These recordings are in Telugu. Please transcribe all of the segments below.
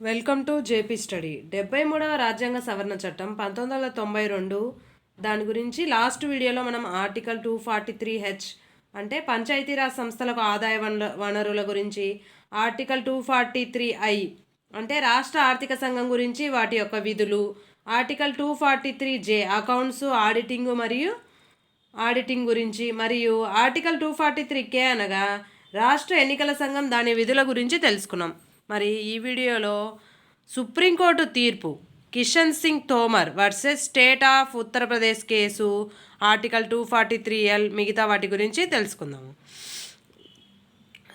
Welcome to JP study. డెబ్బై మూడవ రాజ్యాంగ సవరణ చట్టం పంతొమ్మిది వందల తొంభై రెండు. దాని గురించి లాస్ట్ వీడియోలో మనం article two forty three H అంటే పంచాయతీరాజ్ సంస్థలకు ఆదాయ వనరుల గురించి article two forty three I అంటే రాష్ట్ర ఆర్థిక సంఘం గురించి వాటి యొక్క విధులు article two forty three J accounts auditing మరియు ఆడిటింగ్ గురించి మరియు article two forty three K అనగా రాష్ట్ర ఎన్నికల సంఘం దాని విధుల గురించి తెలుసుకున్నాం. మరి ఈ వీడియోలో సుప్రీంకోర్టు తీర్పు Kishan Singh Tomar versus state of Uttar Pradesh case article two forty three L మిగతా వాటి గురించి తెలుసుకుందాము.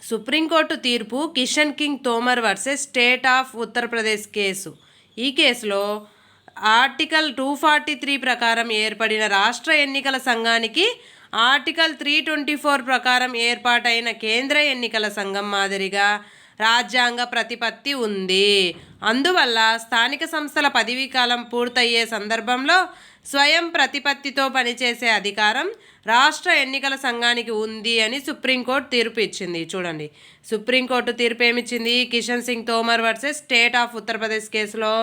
సుప్రీంకోర్టు తీర్పు Kishan king Tomar versus state of Uttar Pradesh case. ఈ కేసులో ఆర్టికల్ టూ ఫార్టీ త్రీ ప్రకారం ఏర్పడిన రాష్ట్ర ఎన్నికల సంఘానికి ఆర్టికల్ త్రీ ట్వంటీ ఫోర్ ప్రకారం ఏర్పాటైన కేంద్ర ఎన్నికల సంఘం మాదిరిగా రాజ్యాంగ ప్రతిపత్తి ఉంది. అందువల్ల స్థానిక సంస్థల పదవీ కాలం పూర్తయ్యే సందర్భంలో స్వయం ప్రతిపత్తితో పనిచేసే అధికారం రాష్ట్ర ఎన్నికల సంఘానికి ఉంది అని సుప్రీంకోర్టు తీర్పు ఇచ్చింది. చూడండి. సుప్రీంకోర్టు తీర్పు ఏమిచ్చింది? Kishan Singh Tomar versus state of Uttar Pradesh కేసులో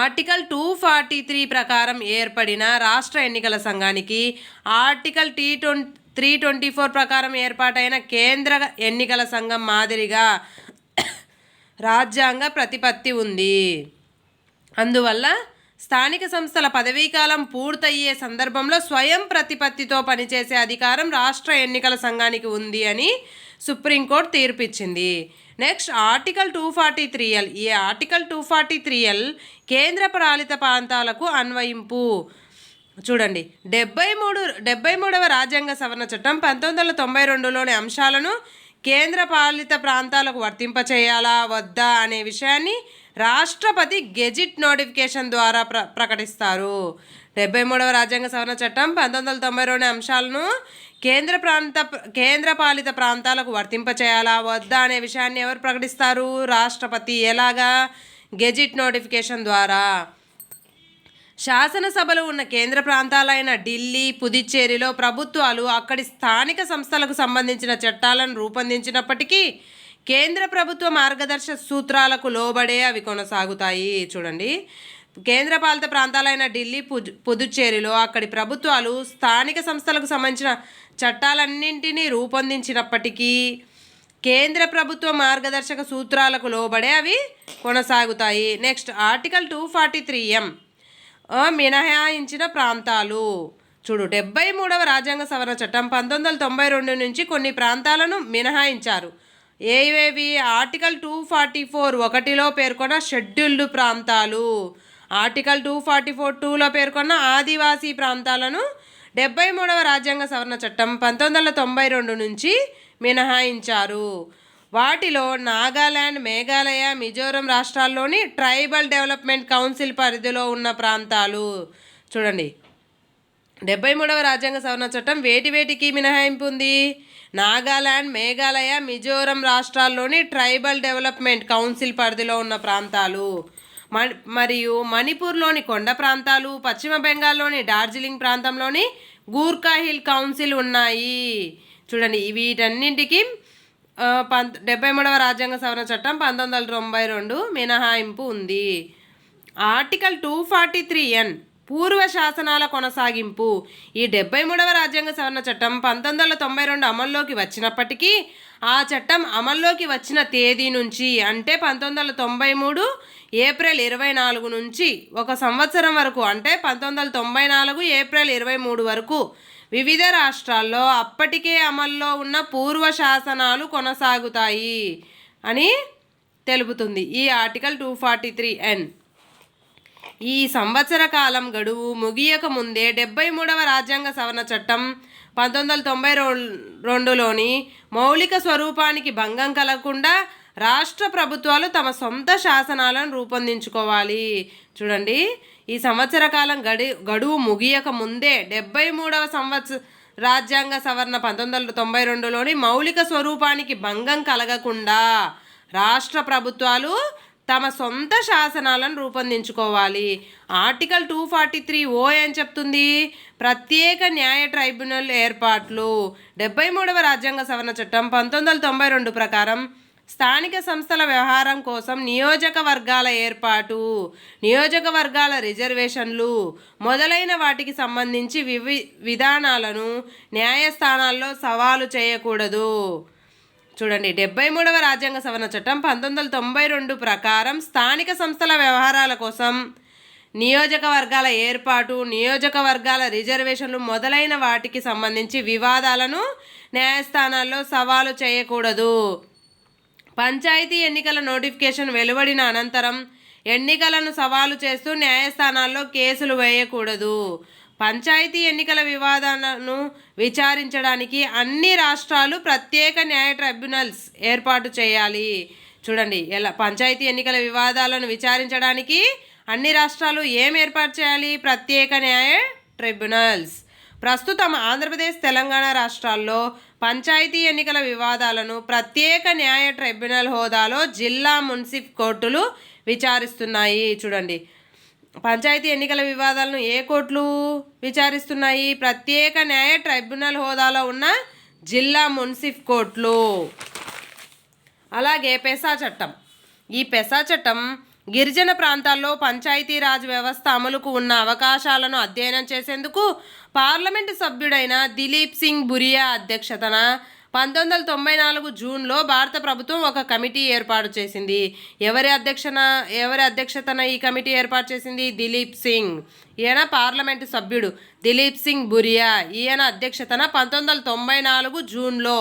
ఆర్టికల్ టూ ఫార్టీ త్రీ ప్రకారం ఏర్పడిన రాష్ట్ర ఎన్నికల సంఘానికి article T twenty three twenty four ప్రకారం ఏర్పాటైన కేంద్ర ఎన్నికల సంఘం మాదిరిగా రాజ్యాంగ ప్రతిపత్తి ఉంది. అందువల్ల స్థానిక సంస్థల పదవీకాలం పూర్తయ్యే సందర్భంలో స్వయం ప్రతిపత్తితో పనిచేసే అధికారం రాష్ట్ర ఎన్నికల సంఘానికి ఉంది అని supreme court తీర్పిచ్చింది. Next article two forty three L ఈ article two forty three L కేంద్ర పాలిత ప్రాంతాలకు అన్వయింపు. చూడండి. డెబ్బై మూడు డెబ్బై మూడవ రాజ్యాంగ సవరణ చట్టం పంతొమ్మిది వందల తొంభై రెండులోని అంశాలను కేంద్ర పాలిత ప్రాంతాలకు వర్తింపచేయాలా వద్దా అనే విషయాన్ని రాష్ట్రపతి గెజిట్ నోటిఫికేషన్ ద్వారా ప్ర ప్రకటిస్తారు. డెబ్బై మూడవ రాజ్యాంగ సవరణ చట్టం పంతొమ్మిది వందల తొంభై రెండు అంశాలను కేంద్ర ప్రాంత కేంద్ర పాలిత ప్రాంతాలకు వర్తింపచేయాలా వద్దా అనే విషయాన్ని ఎవరు ప్రకటిస్తారు? రాష్ట్రపతి ఎలాగా? గెజిట్ నోటిఫికేషన్ ద్వారా. శాసనసభలు ఉన్న కేంద్ర ప్రాంతాలైన ఢిల్లీ పుదుచ్చేరిలో ప్రభుత్వాలు అక్కడి స్థానిక సంస్థలకు సంబంధించిన చట్టాలను రూపొందించినప్పటికీ కేంద్ర ప్రభుత్వ మార్గదర్శ సూత్రాలకు లోబడే అవి కొనసాగుతాయి. చూడండి. కేంద్ర పాలిత ప్రాంతాలైన ఢిల్లీ పుదుచ్చేరిలో అక్కడి ప్రభుత్వాలు స్థానిక సంస్థలకు సంబంధించిన చట్టాలన్నింటినీ రూపొందించినప్పటికీ కేంద్ర ప్రభుత్వ మార్గదర్శక సూత్రాలకు లోబడే అవి కొనసాగుతాయి. Next article two forty three M. మినహాయించిన ప్రాంతాలు. చూడు డెబ్బై మూడవ రాజ్యాంగ సవరణ చట్టం పంతొమ్మిది వందల తొంభై రెండు నుంచి కొన్ని ప్రాంతాలను మినహాయించారు. ఏవేవి? ఆర్టికల్ టూ ఫార్టీ ఫోర్ ఒకటిలో పేర్కొన్న షెడ్యూల్డ్ ప్రాంతాలు. ఆర్టికల్ టూ ఫార్టీ ఫోర్ టూలో పేర్కొన్న ఆదివాసీ ప్రాంతాలను డెబ్బై మూడవ రాజ్యాంగ సవరణ చట్టం పంతొమ్మిది వందల తొంభై రెండు నుంచి మినహాయించారు. వాటిలో నాగాలాండ్ మేఘాలయ మిజోరం రాష్ట్రాల్లోని ట్రైబల్ డెవలప్మెంట్ కౌన్సిల్ పరిధిలో ఉన్న ప్రాంతాలు. చూడండి. డెబ్బై మూడవ రాజ్యాంగ సవరణ చట్టం వేటి వేటికి మినహాయింపు ఉంది? నాగాలాండ్ మేఘాలయ మిజోరం రాష్ట్రాల్లోని ట్రైబల్ డెవలప్మెంట్ కౌన్సిల్ పరిధిలో ఉన్న ప్రాంతాలు. మరియు మణిపూర్లోని కొండ ప్రాంతాలు పశ్చిమ బెంగాల్లోని డార్జిలింగ్ ప్రాంతంలోని గూర్ఖా హిల్ కౌన్సిల్ ఉన్నాయి. చూడండి వీటన్నింటికి పంత డెబ్బై మూడవ రాజ్యాంగ సవరణ చట్టం పంతొమ్మిది వందల తొంభై రెండు మినహాయింపు ఉంది. Article two forty three N పూర్వ శాసనాల కొనసాగింపు. ఈ డెబ్బై మూడవ రాజ్యాంగ సవరణ చట్టం పంతొమ్మిది వందల తొంభై రెండు అమల్లోకి వచ్చినప్పటికీ ఆ చట్టం అమల్లోకి వచ్చిన తేదీ నుంచి అంటే పంతొమ్మిది వందల తొంభై మూడు ఏప్రిల్ ఇరవై నాలుగు నుంచి ఒక సంవత్సరం వరకు అంటే పంతొమ్మిది వందల తొంభై నాలుగు ఏప్రిల్ ఇరవై మూడు వరకు వివిధ రాష్ట్రాల్లో అప్పటికే అమల్లో ఉన్న పూర్వ శాసనాలు కొనసాగుతాయి అని తెలుపుతుంది. ఈ article two forty three N. ఈ సంవత్సర కాలం గడువు ముగియక ముందే డెబ్బై మూడవ రాజ్యాంగ సవరణ చట్టం పంతొమ్మిది వందల తొంభై రెండులోని మౌలిక స్వరూపానికి భంగం కలగకుండా రాష్ట్ర ప్రభుత్వాలు తమ సొంత శాసనాలను రూపొందించుకోవాలి. చూడండి ఈ సంవత్సర కాలం గడి గడువు ముగియక ముందే డెబ్బై మూడవ సంవత్సర రాజ్యాంగ సవరణ పంతొమ్మిది వందల తొంభై రెండులోని మౌలిక స్వరూపానికి భంగం కలగకుండా రాష్ట్ర ప్రభుత్వాలు తమ సొంత శాసనాలను రూపొందించుకోవాలి. Article two forty three O ఏం చెప్తుంది? ప్రత్యేక న్యాయ ట్రైబ్యునల్ ఏర్పాట్లు. డెబ్బై మూడవ రాజ్యాంగ సవరణ చట్టం పంతొమ్మిది వందల తొంభై రెండు ప్రకారం స్థానిక సంస్థల వ్యవహారం కోసం నియోజకవర్గాల ఏర్పాటు నియోజకవర్గాల రిజర్వేషన్లు మొదలైన వాటికి సంబంధించి వివి విధానాలను న్యాయస్థానాల్లో సవాలు చేయకూడదు. చూడండి డెబ్బై మూడవ రాజ్యాంగ సవరణ చట్టం పంతొమ్మిది వందల తొంభై రెండు ప్రకారం స్థానిక సంస్థల వ్యవహారాల కోసం నియోజకవర్గాల ఏర్పాటు నియోజకవర్గాల రిజర్వేషన్లు మొదలైన వాటికి సంబంధించి వివాదాలను న్యాయస్థానాల్లో సవాలు చేయకూడదు. పంచాయతీ ఎన్నికల నోటిఫికేషన్ వెలువడిన అనంతరం ఎన్నికలను సవాలు చేస్తూ న్యాయస్థానాల్లో కేసులు వేయకూడదు. పంచాయతీ ఎన్నికల వివాదాలను విచారించడానికి అన్ని రాష్ట్రాలు ప్రత్యేక న్యాయ ట్రైబ్యునల్స్ ఏర్పాటు చేయాలి. చూడండి ఎలా పంచాయతీ ఎన్నికల వివాదాలను విచారించడానికి అన్ని రాష్ట్రాలు ఏం ఏర్పాటు చేయాలి? ప్రత్యేక న్యాయ ట్రిబ్యునల్స్. ప్రస్తుతం ఆంధ్రప్రదేశ్ తెలంగాణ రాష్ట్రాల్లో పంచాయతీ ఎన్నికల వివాదాలను ప్రత్యేక న్యాయ ట్రైబ్యునల్ హోదాలో జిల్లా మున్సిఫ్ కోర్టులు విచారిస్తున్నాయి. చూడండి. పంచాయతీ ఎన్నికల వివాదాలను ఏ కోర్టులు విచారిస్తున్నాయి? ప్రత్యేక న్యాయ ట్రైబ్యునల్ హోదాలో ఉన్న జిల్లా మున్సిఫ్ కోర్టులు. అలాగే పెసా చట్టం. ఈ పెసా చట్టం గిరిజన ప్రాంతాల్లో పంచాయతీరాజ్ వ్యవస్థ అమలుకు ఉన్న అవకాశాలను అధ్యయనం చేసేందుకు పార్లమెంటు సభ్యుడైన దిలీప్ సింగ్ బురియా అధ్యక్షతన పంతొమ్మిది వందల తొంభై నాలుగు జూన్లో భారత ప్రభుత్వం ఒక కమిటీ ఏర్పాటు చేసింది. ఎవరి అధ్యక్షన ఎవరి అధ్యక్షతన ఈ కమిటీ ఏర్పాటు చేసింది? దిలీప్ సింగ్. ఈయన పార్లమెంటు సభ్యుడు. దిలీప్ సింగ్ బురియా ఈయన అధ్యక్షతన పంతొమ్మిది వందల తొంభై నాలుగు జూన్లో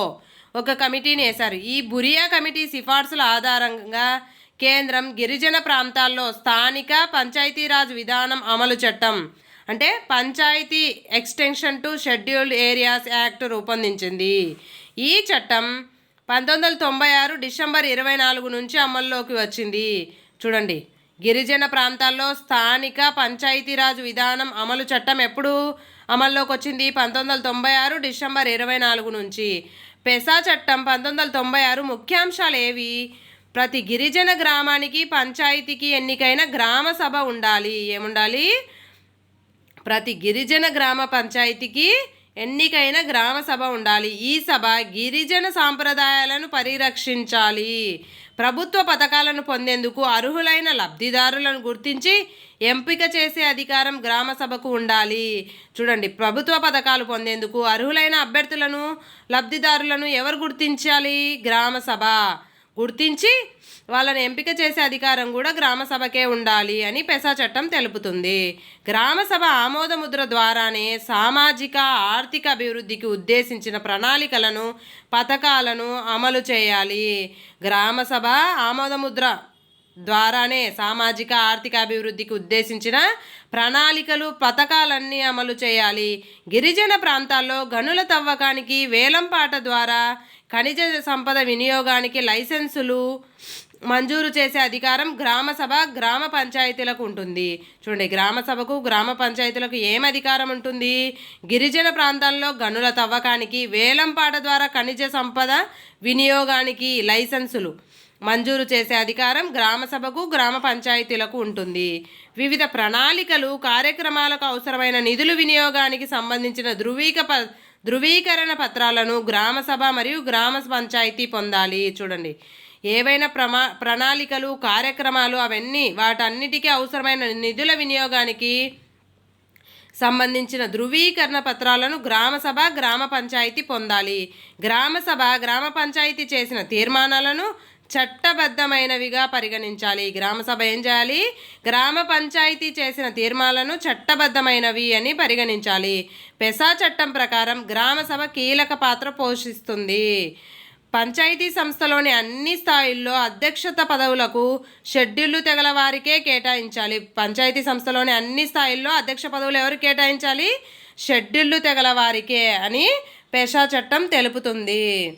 ఒక కమిటీని వేశారు ఈ బురియా కమిటీ సిఫార్సుల ఆధారంగా కేంద్రం గిరిజన ప్రాంతాల్లో స్థానిక పంచాయతీరాజ్ విధానం అమలు చట్టం అంటే panchayat extension to scheduled areas act రూపొందించింది. ఈ చట్టం పంతొమ్మిది వందల తొంభై ఆరు డిసెంబర్ ఇరవై నాలుగు నుంచి అమల్లోకి వచ్చింది. చూడండి గిరిజన ప్రాంతాల్లో స్థానిక పంచాయతీరాజ్ విధానం అమలు చట్టం ఎప్పుడు అమల్లోకి వచ్చింది పంతొమ్మిది వందల తొంభై ఆరు డిసెంబర్ ఇరవై నాలుగు నుంచి. పెసా చట్టం పంతొమ్మిది వందల తొంభై ఆరు ముఖ్యాంశాలు ఏవి? ప్రతి గిరిజన గ్రామానికి పంచాయతీకి ఎన్నికైన గ్రామ సభ ఉండాలి. ఏముండాలి? ప్రతి గిరిజన గ్రామ పంచాయతీకి ఎన్నికైన గ్రామ సభ ఉండాలి. ఈ సభ గిరిజన సాంప్రదాయాలను పరిరక్షించాలి. ప్రభుత్వ పథకాలను పొందేందుకు అర్హులైన లబ్ధిదారులను గుర్తించి ఎంపిక చేసే అధికారం గ్రామ సభకు ఉండాలి. చూడండి ప్రభుత్వ పథకాలు పొందేందుకు అర్హులైన అభ్యర్థులను లబ్ధిదారులను ఎవరు గుర్తించాలి? గ్రామ సభ. గుర్తించి వాళ్ళని ఎంపిక చేసే అధికారం కూడా గ్రామసభకే ఉండాలి అని పెసా చట్టం తెలుపుతుంది. గ్రామసభ ఆమోదముద్ర ద్వారానే సామాజిక ఆర్థిక అభివృద్ధికి ఉద్దేశించిన ప్రణాళికలను పథకాలను అమలు చేయాలి. గ్రామసభ ఆమోదముద్ర ద్వారానే సామాజిక ఆర్థిక అభివృద్ధికి ఉద్దేశించిన ప్రణాళికలు పథకాలన్నీ అమలు చేయాలి. గిరిజన ప్రాంతాల్లో గనుల తవ్వకానికి వేలంపాట ద్వారా ఖనిజ సంపద వినియోగానికి లైసెన్సులు మంజూరు చేసే అధికారం గ్రామ సభ గ్రామ పంచాయతీలకు ఉంటుంది. చూడండి గ్రామ సభకు గ్రామ పంచాయతీలకు ఏం అధికారం ఉంటుంది? గిరిజన ప్రాంతాల్లో గనుల తవ్వకానికి వేలంపాట ద్వారా ఖనిజ సంపద వినియోగానికి లైసెన్సులు మంజూరు చేసే అధికారం గ్రామ సభకు గ్రామ పంచాయతీలకు ఉంటుంది. వివిధ ప్రణాళికలు కార్యక్రమాలకు అవసరమైన నిధులు వినియోగానికి సంబంధించిన ధృవీక ప ధృవీకరణ పత్రాలను గ్రామ సభ మరియు గ్రామ పంచాయతీ పొందాలి. చూడండి. ఏవైనా ప్రమా ప్రణాళికలు కార్యక్రమాలు అవన్నీ వాటన్నిటికీ అవసరమైన నిధుల వినియోగానికి సంబంధించిన ధృవీకరణ పత్రాలను గ్రామ సభ గ్రామ పంచాయతీ పొందాలి. గ్రామ సభ గ్రామ పంచాయతీ చేసిన తీర్మానాలను చట్టబద్ధమైనవిగా పరిగణించాలి. గ్రామ సభ ఏం చేయాలి? గ్రామ పంచాయతీ చేసిన తీర్మానాలను చట్టబద్ధమైనవి అని పరిగణించాలి. పెసా చట్టం ప్రకారం గ్రామ సభ కీలక పాత్ర పోషిస్తుంది. పంచాయతీ సంస్థలోని అన్ని స్థాయిల్లో అధ్యక్షత పదవులకు షెడ్యూళ్ళు తెగల వారికే కేటాయించాలి. పంచాయతీ సంస్థలోని అన్ని స్థాయిల్లో అధ్యక్ష పదవులు ఎవరు కేటాయించాలి? షెడ్యూళ్ళు తెగల వారికే అని పెషా చట్టం తెలుపుతుంది.